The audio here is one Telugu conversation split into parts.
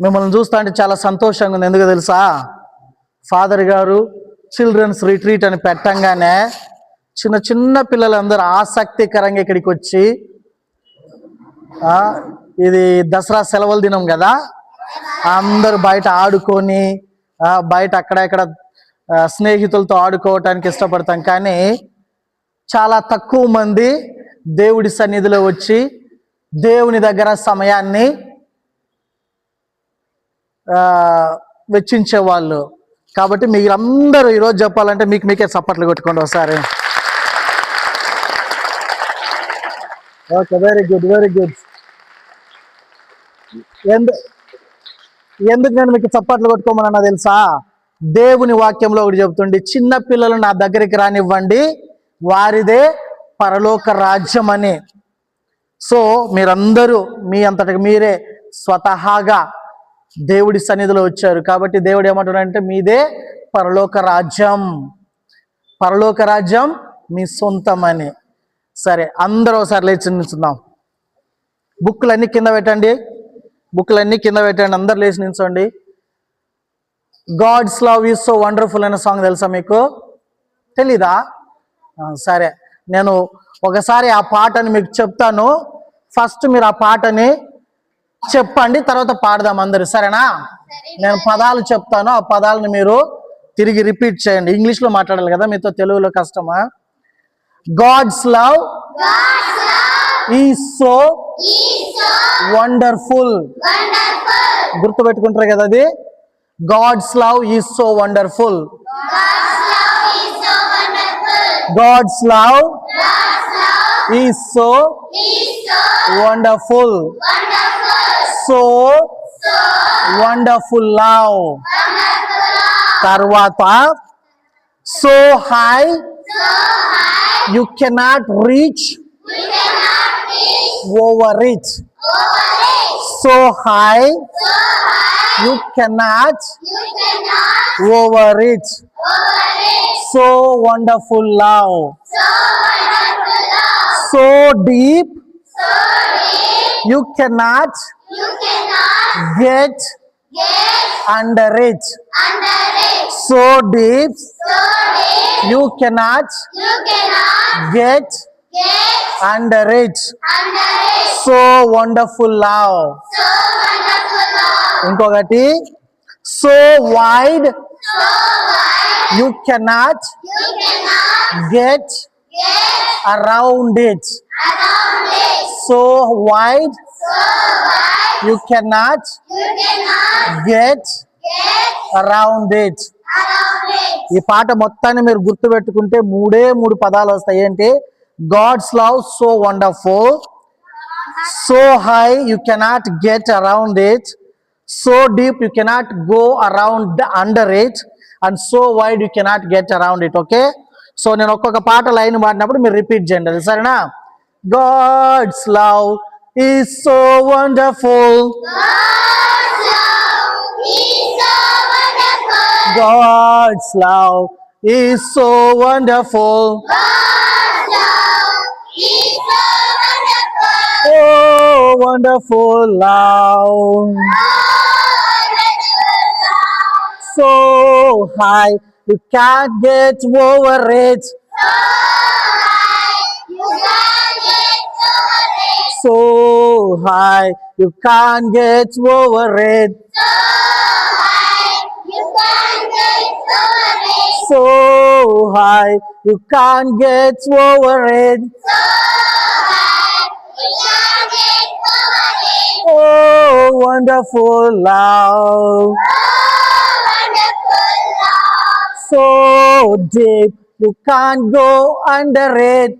మిమ్మల్ని చూస్తా అంటే చాలా సంతోషంగా ఉంది. ఎందుకు తెలుసా? ఫాదర్ గారు చిల్డ్రన్స్ రిట్రీట్ అని పెట్టంగానే చిన్న చిన్న పిల్లలందరూ ఆసక్తికరంగా ఇక్కడికి వచ్చి ఇది దసరా సెలవుల దినం కదా? అందరూ బయట ఆడుకొని బయట అక్కడ ఇక్కడ స్నేహితులతో ఆడుకోవటానికి ఇష్టపడతాం. కానీ చాలా తక్కువ మంది దేవుడి సన్నిధిలో వచ్చి దేవుని దగ్గర సమయాన్ని వెచ్చించే వాళ్ళు కాబట్టి మీరందరూ ఈరోజు చెప్పాలంటే మీకు మీకే చప్పట్లు కొట్టుకోండి ఒకసారి. Okay very good very good ఎందు ఎందుకు నేను మీకు చప్పట్లు కొట్టుకోమన్నా తెలుసా? దేవుని వాక్యంలో ఒకటి చెబుతుండే చిన్న పిల్లలు నా దగ్గరికి రానివ్వండి వారిదే పరలోక రాజ్యం అని సో మీరందరూ మీ అంతటికి మీరే స్వతహాగా దేవుడి సన్నిధిలో వచ్చారు. కాబట్టి దేవుడు ఏమంటున్నాడంటే మీదే పరలోక రాజ్యం. పరలోక రాజ్యం మీ సొంతం అని సరే అందరూ ఒకసారి లేచి నిల్చుందాం. బుక్కులన్నీ కింద పెట్టండి. బుక్లన్నీ కింద పెట్టండి. అందరు లేచి నిల్చోండి. God's love is so wonderful అనే సాంగ్ తెలుసా మీకు? తెలీదా? సరే నేను ఒకసారి ఆ పాటని మీకు చెప్తాను. ఫస్ట్ మీరు ఆ పాటని చెప్పండి తర్వాత పాడదాం అందరు సరేనా? నేను పదాలు చెప్తాను ఆ పదాలను మీరు తిరిగి రిపీట్ చేయండి. ఇంగ్లీష్లో మాట్లాడాలి కదా మీతో తెలుగులో కష్టమా? God's love is so wonderful గుర్తుపెట్టుకుంటారు కదా అది? God's love is so wonderful God's love is so wonderful so wonderful love తర్వాత so high you cannot reach over reach so high you cannot over reach so wonderful love so deep You cannot get under it. So deep, you cannot get under it. So wonderful love. ఇంకొకటి so wide you cannot get around it so wide you cannot get around it ఈ పాట మొత్తాన్ని మీరు గుర్తు పెట్టుకుంటే మూడే మూడు పదాలు వస్తాయి. ఏంటి? God's love so wonderful so high you cannot get around it so deep you cannot go around under it and so wide you cannot get around it okay so నేను ఒక్కొక్క పాట లైన్ పాడినప్పుడు మీరు రిపీట్ చేయండి. అది సరేనా? God's love is so wonderful. God's love is so wonderful. God's love is so wonderful. Oh, wonderful love. So high, you can't get over it. so high, you can't get over it. So high, you can't get over it. So high, you can't get over it. So high, you can't get over it. Oh, wonderful love. Oh, wonderful love. So deep, you can't go under it.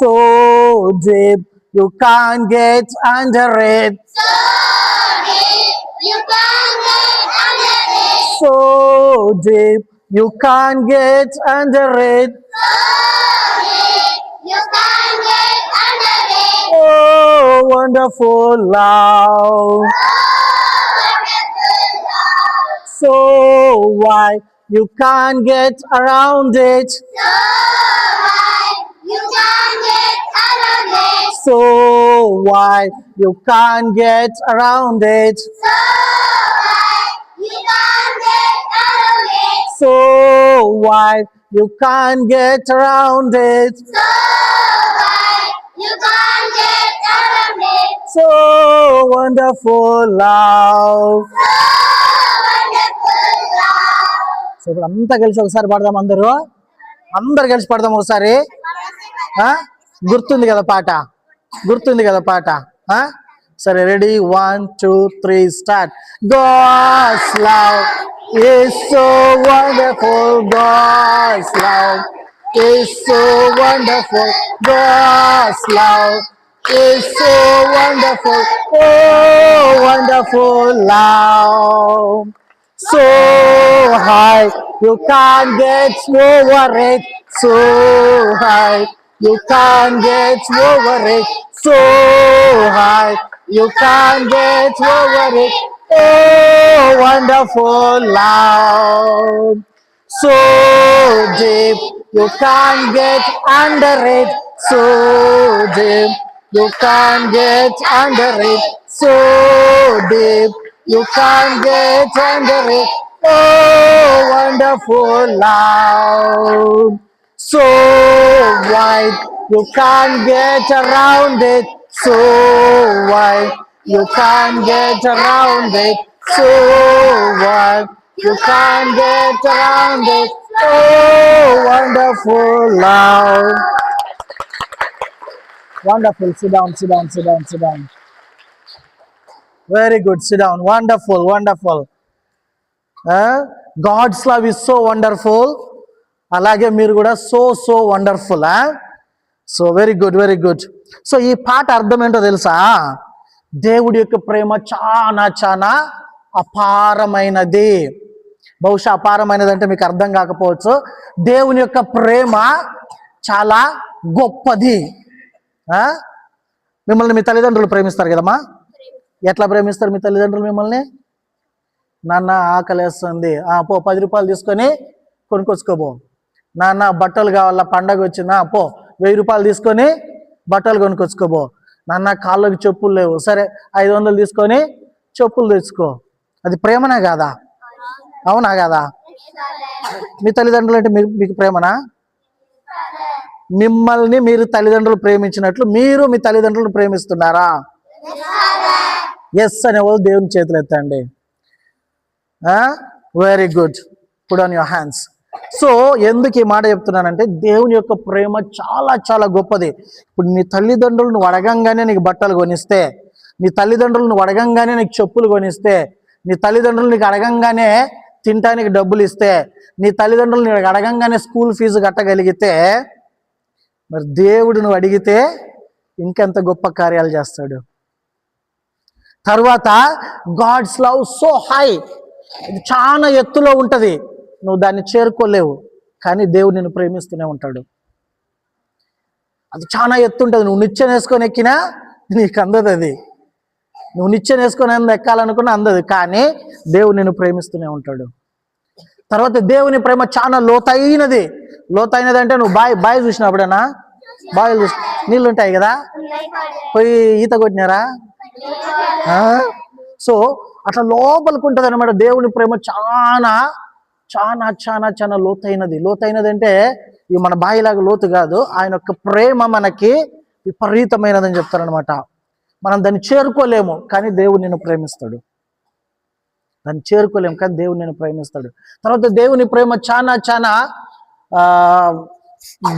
So deep you can't get under it. So deep you can't get under it. So deep, you can't get under it. oh wonderful love. So wide you can't get around it? Around it. So wide you can't get around it. So wide, you can't get around it. So wide you can't get around it. So wide, you can't get around it. So wonderful love. So wonderful love. So ఇప్పుడు అంతా కలిసి ఒకసారి పాడదాం అందరూ అందరు కలిసి పాడదాం ఒకసారి? గుర్తుంది కదా పాట? గుర్తుంది కదా పాట? సరే ready one two three start God's love is so wonderful God's love is so wonderful God's love is so wonderful oh wonderful love so high you can't get over it so high you can't get over it so high. You can't get over it oh wonderful love. So deep. You can't get under it. So deep. You can't get under it. So deep. You can't get under it. Oh wonderful love so wide you can't get around it. So wide you can't get around it. So wide you can't get around it. Oh wonderful love. Wonderful sit down sit down sit down sit down. Very good sit down. Wonderful wonderful. Huh? god's love is so wonderful. అలాగే మీరు కూడా so so wonderful so very good very good so ఈ పాట అర్థం ఏంటో తెలుసా? దేవుడి యొక్క ప్రేమ చాలా చాలా అపారమైనది. బహుశా అపారమైనది అంటే మీకు అర్థం కాకపోవచ్చు. దేవుని యొక్క ప్రేమ చాలా గొప్పది. మిమ్మల్ని మీ తల్లిదండ్రులు ప్రేమిస్తారు కదమ్మా? ఎట్లా ప్రేమిస్తారు మీ తల్లిదండ్రులు మిమ్మల్ని? నాన్న ఆకలేస్తుంది. ఆ పో పది రూపాయలు తీసుకొని కొనుక్కొచ్చుకోబో నాన్న బట్టలు కావాలా? పండగ వచ్చిందా? పో వెయ్యి రూపాయలు తీసుకొని బట్టలు కొనుక్కొచ్చుకోబో నాన్న కాళ్ళకి చెప్పులు లేవు. సరే ఐదు వందలు తీసుకొని చెప్పులు తెచ్చుకో. అది ప్రేమనా కాదా? అవునా కాదా? మీ తల్లిదండ్రులు అంటే మీరు మీకు ప్రేమనా? మిమ్మల్ని మీరు తల్లిదండ్రులు ప్రేమించినట్లు మీరు మీ తల్లిదండ్రులను ప్రేమిస్తున్నారా? ఎస్ అనే వాళ్ళు దేవుని చేతులు ఎత్తండి. Very good put on your hands so ఎందుకు ఈ మాట చెప్తున్నానంటే దేవుని యొక్క ప్రేమ చాలా చాలా గొప్పది. ఇప్పుడు నీ తల్లిదండ్రులు నువ్వు అడగంగానే నీకు బట్టలు కొనిస్తే నీ తల్లిదండ్రులు నువ్వు అడగంగానే నీకు చెప్పులు కొనిస్తే నీ తల్లిదండ్రులు నీకు అడగంగానే తినటానికి డబ్బులు ఇస్తే నీ తల్లిదండ్రులు నీకు అడగంగానే స్కూల్ ఫీజు కట్టగలిగితే మరి దేవుడు నువ్వు అడిగితే ఇంకెంత గొప్ప కార్యాలు చేస్తాడు. తర్వాత గాడ్స్ లవ్ సో హై. ఇది చాలా ఎత్తులో ఉంటుంది. నువ్వు దాన్ని చేరుకోలేవు కానీ దేవుడు నిన్ను ప్రేమిస్తూనే ఉంటాడు. అది చాలా ఎత్తు ఉంటుంది. నువ్వు నిత్యం వేసుకొని ఎక్కినా నీకు అందదు అది. నువ్వు నిత్యం వేసుకొని అంద ఎక్కాలనుకున్నా అందదు కానీ దేవుడు నిన్ను ప్రేమిస్తూనే ఉంటాడు. తర్వాత దేవుని ప్రేమ చాలా లోతైనది. లోతైనది అంటే నువ్వు బాయ్ బాయ్ చూసినప్పుడేనా? బాయ్ చూసి నీళ్ళు ఉంటాయి కదా? పోయి ఈత కొట్టినారా? సో అట్లా లోపలికి ఉంటుంది అనమాట దేవుని ప్రేమ చాలా చాలా చాలా చాలా లోతైనది. లోతైనది అంటే ఇవి మన బాయిలాగా లోతు కాదు. ఆయన యొక్క ప్రేమ మనకి విపరీతమైనదని చెప్తారనమాట మనం దాన్ని చేరుకోలేము కానీ దేవుడు నిన్ను ప్రేమిస్తాడు. దాన్ని చేరుకోలేము కానీ దేవుడు నిన్ను ప్రేమిస్తాడు. తర్వాత దేవుని ప్రేమ చాలా చాలా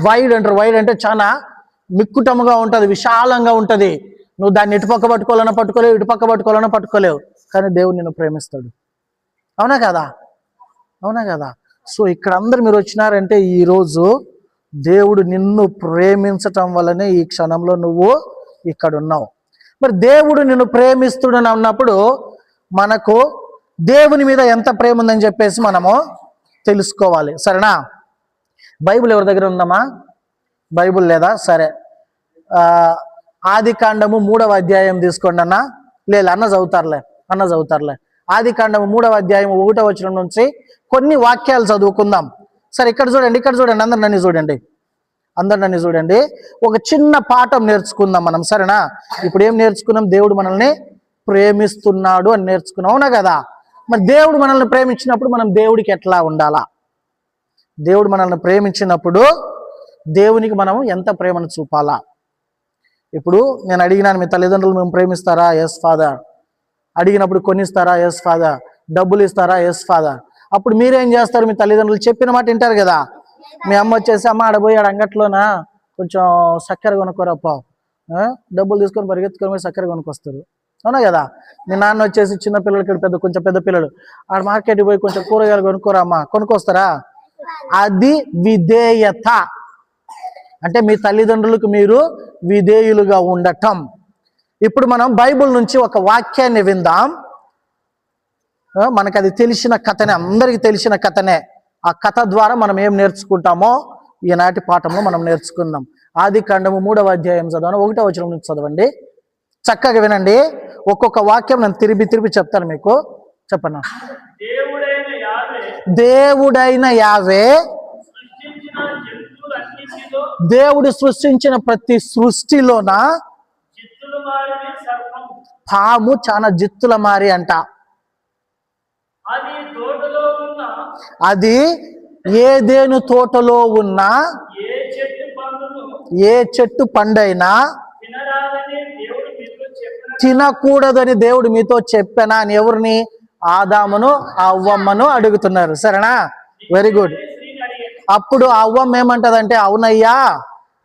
వైడ్ అంటారు. వైడ్ అంటే చాలా మిక్కుటముగా ఉంటుంది విశాలంగా ఉంటుంది. నువ్వు దాన్ని ఇటుపక్క పట్టుకోవాలన్నా పట్టుకోలేవు ఇటుపక్క పట్టుకోవాలన్నా పట్టుకోలేవు కానీ దేవుడు నిన్ను ప్రేమిస్తాడు. అవునా కదా? అవునా కదా? సో ఇక్కడ అందరు మీరు వచ్చినారంటే ఈరోజు దేవుడు నిన్ను ప్రేమించటం వల్లనే ఈ క్షణంలో నువ్వు ఇక్కడ ఉన్నావు మరి దేవుడు నిన్ను ప్రేమిస్తుడని అన్నప్పుడు మనకు దేవుని మీద ఎంత ప్రేమ ఉందని చెప్పేసి మనము తెలుసుకోవాలి. సరేనా? బైబిల్ ఎవరి దగ్గర ఉందమ్మా? బైబుల్ లేదా? సరే. ఆది కాండము మూడవ అధ్యాయం తీసుకోండి అన్న. లేదు అన్న చదువుతారులే. అన్న చదువుతారులే. ఆది కాండము మూడవ అధ్యాయం ఒకటో వచనం నుంచి కొన్ని వాక్యాలు చదువుకుందాం. సరే ఇక్కడ చూడండి ఇక్కడ చూడండి అందరు నన్ను చూడండి. అందరు నన్ను చూడండి. ఒక చిన్న పాఠం నేర్చుకుందాం మనం సరేనా? ఇప్పుడు ఏం నేర్చుకున్నాం? దేవుడు మనల్ని ప్రేమిస్తున్నాడు అని నేర్చుకున్నాం అవునా కదా? మరి దేవుడు మనల్ని ప్రేమించినప్పుడు మనం దేవుడికి ఎట్లా ఉండాలా? దేవుడు మనల్ని ప్రేమించినప్పుడు దేవునికి మనం ఎంత ప్రేమను చూపాలా? ఇప్పుడు నేను అడిగినాను మీ తల్లిదండ్రులు మేము ప్రేమిస్తారా? ఎస్ ఫాదర్ అడిగినప్పుడు కొనిస్తారా? ఎస్ ఫాదర్ డబ్బులు ఇస్తారా? ఎస్ ఫాదర్ అప్పుడు మీరేం చేస్తారు? మీ తల్లిదండ్రులు చెప్పిన మాట వింటారు కదా. మీ అమ్మ వచ్చేసి అమ్మ ఆడబోయాడు ఆడ అంగట్లోనా? కొంచెం చక్కెర కొనుక్కోరప్ప డబ్బులు తీసుకొని పరిగెత్తుకొని మీరు చక్కెర కొనుక్కొస్తారు. అవునా కదా? మీ నాన్న వచ్చేసి చిన్న పిల్లలకి ఇక్కడ పెద్ద కొంచెం పెద్ద పిల్లలు. ఆడ మార్కెట్కి పోయి కొంచెం కూరగాయలు కొనుక్కోరా అమ్మ? కొనుక్కొస్తారా? అది విధేయత. అంటే మీ తల్లిదండ్రులకు మీరు విధేయులుగా ఉండటం. ఇప్పుడు మనం బైబిల్ నుంచి ఒక వాక్యాన్ని విందాం. మనకు అది తెలిసిన కథనే అందరికీ తెలిసిన కథనే. ఆ కథ ద్వారా మనం ఏం నేర్చుకుంటామో ఈనాటి పాఠంలో మనం నేర్చుకుందాం. ఆది కాండము మూడవ అధ్యాయం చదవను ఒకటో వచనం నుంచి చదవండి. చక్కగా వినండి. ఒక్కొక్క వాక్యం నేను తిరిగి తిరిగి చెప్తాను మీకు. చెప్పన్నా దేవుడైన యావే దేవుడు సృష్టించిన ప్రతి సృష్టిలోన పాము చాలా జిత్తుల మారి అంట. అది ఏదేను తోటలో ఉన్న ఏ చెట్టు పండును తినకూడదని దేవుడు మీతో చెప్పానా అని ఎవరిని? ఆదామును ఆ అవ్వమ్మను అడుగుతున్నారు. సరేనా? వెరీ గుడ్ అప్పుడు ఆ అవ్వమ్మ ఏమంటదంటే అవునయ్యా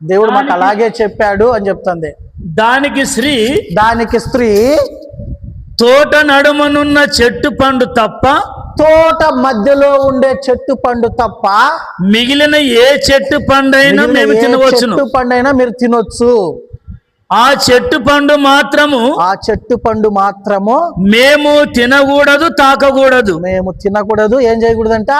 దేవుడు మాకు అలాగే చెప్పాడు అని చెప్తుంది. దానికి శ్రీ దానికి స్త్రీ తోట నడుమనున్న చెట్టు పండు తప్ప తోట మధ్యలో ఉండే చెట్టు పండు తప్ప మిగిలిన ఏ చెట్టు పండైనా మేము ఏ తినవచ్చును. చెట్టు పండైనా మీరు తినొచ్చు. ఆ చెట్టు పండు మాత్రము ఆ చెట్టు పండు మాత్రము మేము తినకూడదు తాకకూడదు. మేము తినకూడదు. ఏం చేయకూడదంట?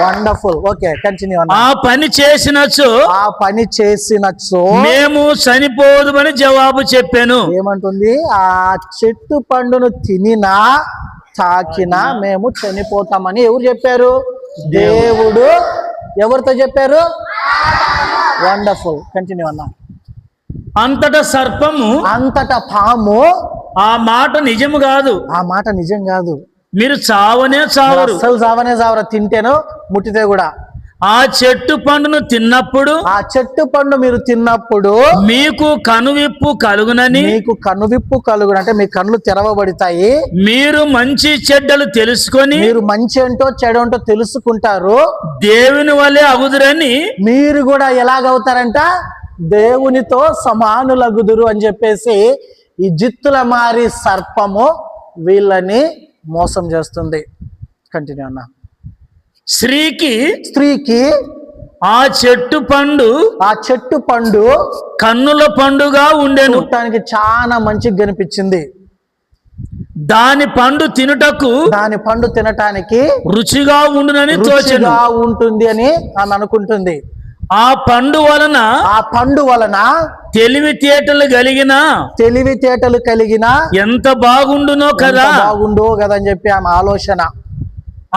వండర్ఫుల్ ఓకే కంటిన్యూ అన్న. ఆ పని చేసినచో ఆ పని చేసినచో మేము చనిపోదుమని జవాబు చెప్పాను. ఏమంటుంది? ఆ చెట్టు పండును తినినా తాకినా మేము చనిపోతామని ఎవరు చెప్పారు? దేవుడు. ఎవరితో చెప్పారు? వండర్ఫుల్ కంటిన్యూ అన్న. అంతటా సర్పము అంతటా పాము ఆ మాట నిజము కాదు. ఆ మాట నిజం కాదు. మీరు చావనే చావరు. అస్సలు సావనే సావరా తింటేను ముట్టితే కూడా. ఆ చెట్టు పండును తిన్నప్పుడు ఆ చెట్టు పండు మీరు తిన్నప్పుడు మీకు కనువిప్పు కలుగునని మీకు కనువిప్పు కలుగును అంటే మీ కళ్ళు తెరవబడతాయి. మీరు మంచి చెడ్డలు తెలుసుకొని మీరు మంచి ఏంటో చెడేంటో తెలుసుకుంటారు. దేవుని వలె అగుదురని మీరు కూడా ఎలాగవుతారంట? దేవునితో సమానులగుదురు అని చెప్పేసి ఈ జిత్తుల మారి సర్పము వీళ్ళని మోసం చేస్తుంది. కంటిన్యూ అన్న. స్త్రీకి స్త్రీకి ఆ చెట్టు పండు ఆ చెట్టు పండు కన్నుల పండుగా ఉండెను. చూడటానికి చాలా మంచిగా కనిపించింది. దాని పండు తినుటకు దాని పండు తినటానికి రుచిగా ఉండునని రుచిగా ఉంటుంది అని ఆమె అనుకుంటుంది. ఆ పండు వలన ఆ పండు వలన తెలివితేటలు కలిగిన తెలివితేటలు కలిగిన ఎంత బాగుండునో కదా. బాగుండు కదా అని చెప్పి ఆమె ఆలోచన.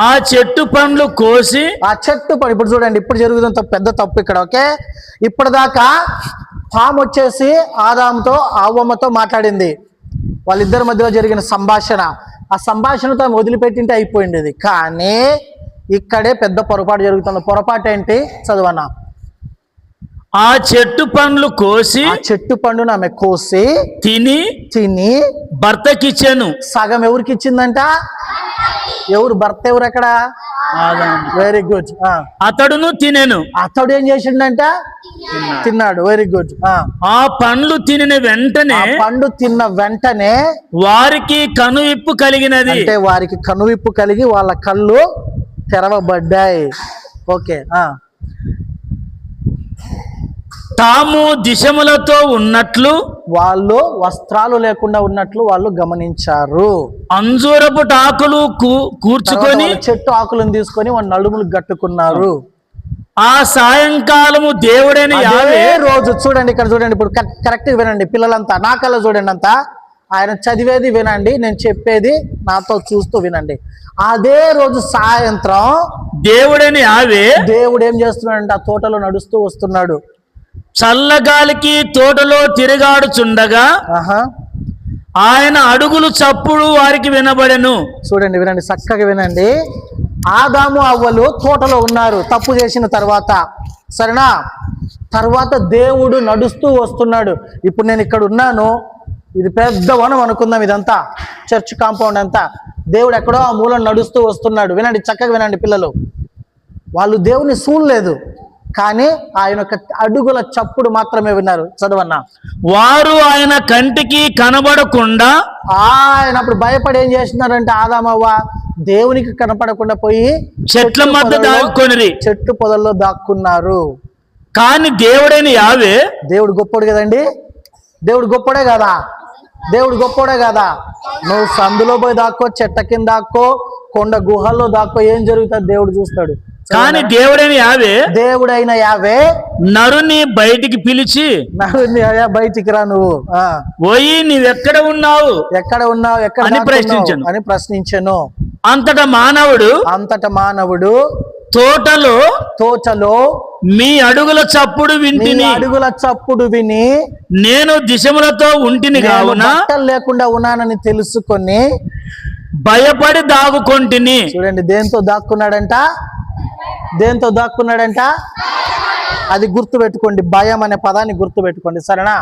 ఆ చెట్టు పండ్లు కోసి ఆ చెట్టు పడి ఇప్పుడు చూడండి ఇప్పుడు జరుగుతున్న పెద్ద తప్పు ఇక్కడ ఓకే? ఇప్పటిదాకా పాము వచ్చేసి ఆదాంతో అవ్వమ్మతో మాట్లాడింది. వాళ్ళిద్దరి మధ్యలో జరిగిన సంభాషణ. ఆ సంభాషణతో ఆమె వదిలిపెట్టింటే అయిపోయింది కానీ ఇక్కడే పెద్ద పొరపాటు జరుగుతుంది. పొరపాటు ఏంటి? చదవనా ఆ చెట్టు పండ్లు కోసి ఆ చెట్టు పండును ఆమె కోసి తిని తిని భర్తకిచ్చాను. సగం ఎవరికి ఇచ్చిందంట ఎవరు భర్త ఎవరు అక్కడ వెరీ గుడ్ అతడును తినెను. అతడు ఏం చేసిండంట? తిన్నాడు. వెరీ గుడ్ ఆ. పండ్లు తినిన వెంటనే ఆ పండు తిన్న వెంటనే వారికి కనువిప్పు కలిగినది. అంటే వారికి కనువిప్పు కలిగి వాళ్ళ కళ్ళు తెరవబడ్డాయి. ఓకే తాము దిశములతో ఉన్నట్లు వాళ్ళు వస్త్రాలు లేకుండా ఉన్నట్లు వాళ్ళు గమనించారు. అంజూరపు టాకులు కూర్చుకొని చెట్టు ఆకులను తీసుకొని వాళ్ళ నడుములు కట్టుకున్నారు. ఆ సాయంకాలము దేవుడైన యావే రోజు చూడండి ఇక్కడ చూడండి ఇప్పుడు కరెక్ట్ వినండి పిల్లలంతా నా కళ్ళ చూడండి అంతా. ఆయన చదివేది వినండి నేను చెప్పేది నాతో చూస్తూ వినండి. అదే రోజు సాయంత్రం దేవుడని ఆవే దేవుడు ఏం చేస్తున్నాడంటే ఆ తోటలో నడుస్తూ వస్తున్నాడు. చల్లగాలికి తోటలో తిరుగాడుచుండగా ఆహా. ఆయన అడుగులు చప్పుడు వారికి వినబడెను. చూడండి వినండి చక్కగా వినండి. ఆదాము అవ్వలు తోటలో ఉన్నారు తప్పు చేసిన తర్వాత. సరేనా? తర్వాత దేవుడు నడుస్తూ వస్తున్నాడు. ఇప్పుడు నేను ఇక్కడ ఉన్నాను. ఇది పెద్ద వనం అనుకుందాం ఇదంతా. చర్చ్ కాంపౌండ్ అంతా. దేవుడు ఎక్కడో ఆ మూలం నడుస్తూ వస్తున్నాడు. వినండి చక్కగా వినండి పిల్లలు. వాళ్ళు దేవుని చూడలేదు. కానీ ఆయన యొక్క అడుగుల చప్పుడు మాత్రమే విన్నారు. చదవన్నా. వారు ఆయన కంటికి కనబడకుండా ఆయన అప్పుడు భయపడి ఏం చేస్తున్నారంటే ఆదామవ్వ దేవునికి కనపడకుండా పోయి చెట్ల మధ్య దాక్కొనిరి. చెట్టు పొదల్లో దాక్కున్నారు. కాని దేవుడని యావే దేవుడు గొప్పోడు కదండి? దేవుడు గొప్పోడే కదా? దేవుడు గొప్పోడే కదా? నువ్వు సందులో పోయి దాక్కో చెట్ట కింద దాక్కో కొండ గుహల్లో దాక్కో ఏం జరుగుతుంది దేవుడు చూస్తాడు. కాని దేవుడని యావే దేవుడైన యావే నరుని బయటికి పిలిచి నరుని బయటికి రా నువ్వు. ఆ. పోయి నీవెక్కడ ఉన్నావు? ఎక్కడ ఉన్నావు ఎక్కడ అని? ప్రశ్నించెను. అని ప్రశ్నించను. అంతటా మానవుడు అంతట మానవుడు తోటలో తోచలో మీ అడుగుల చప్పుడు వింటిని. అడుగుల చప్పుడు విని నేను దిశములతో ఉంటిని కావున లేకుండా ఉన్నానని తెలుసుకొని భయపడి దాగుకొంటిని. చూడండి దేంతో దాక్కున్నాడంట? దేంతో దాక్కున్నాడంట? అది గుర్తు పెట్టుకోండి భయం అనే పదాన్ని గుర్తు పెట్టుకోండి సరేనా?